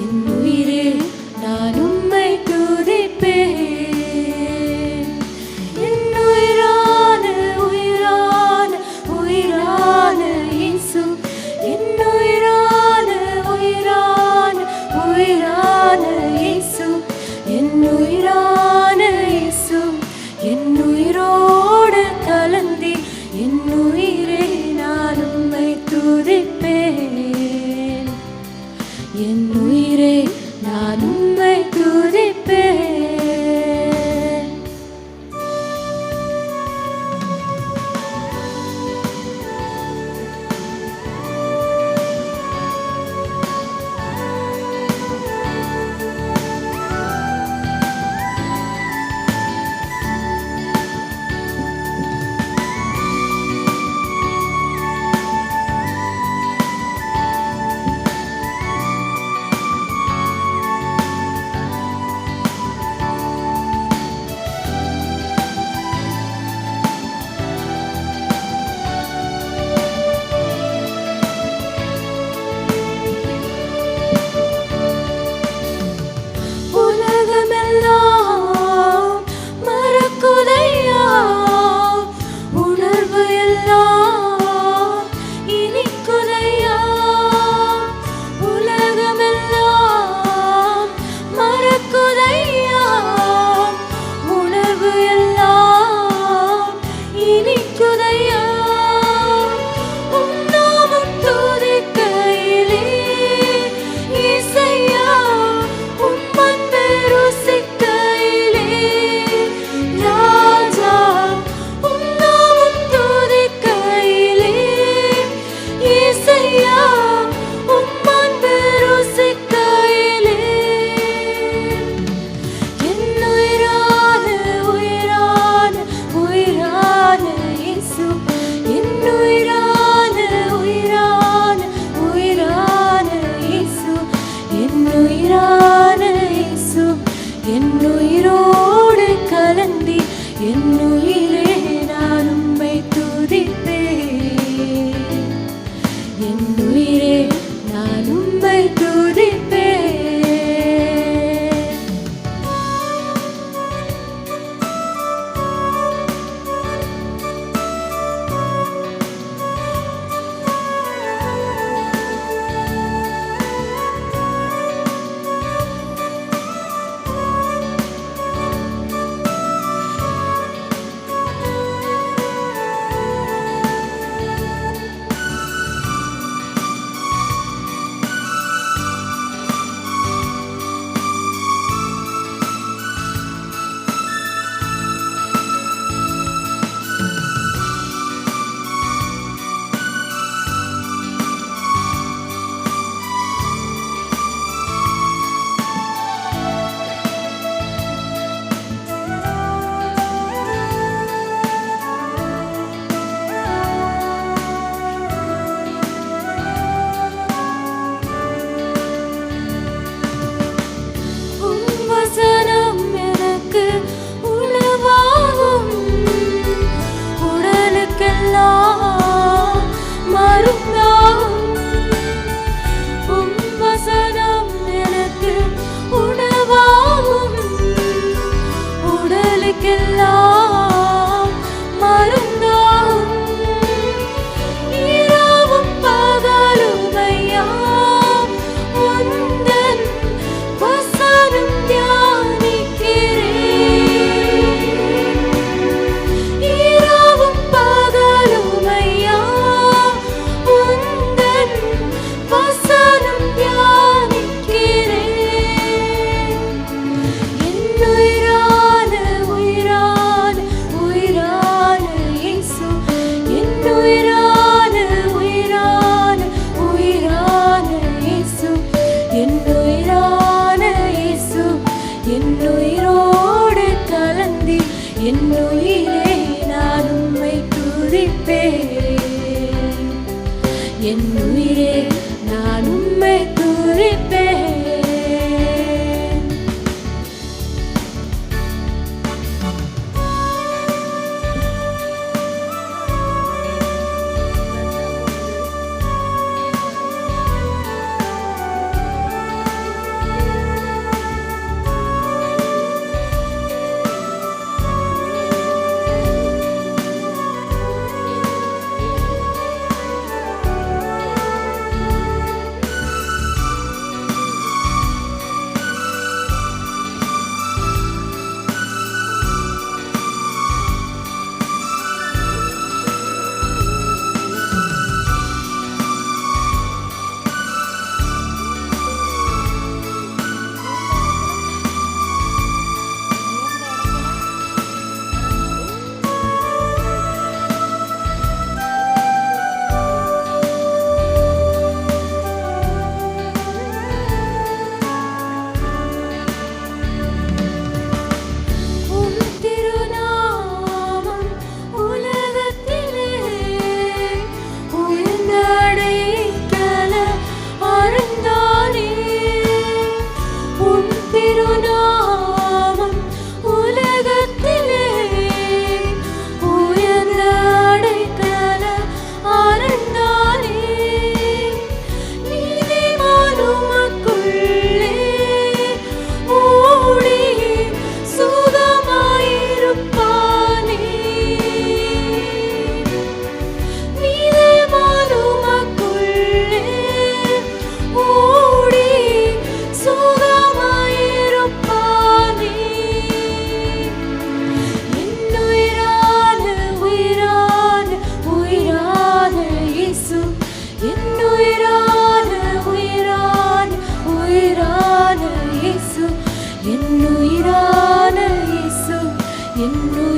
என் உயிரில் நான் உம்மை துதிப்பேன். என் உயிரான உயிரான உயிரான இயேசு. என் உயிரான உயிரான உயிரான இயேசு. என் உயிரான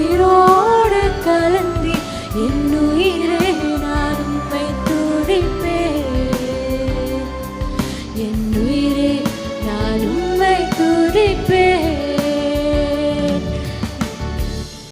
உயிரோடு கலந்தி என் உயிரை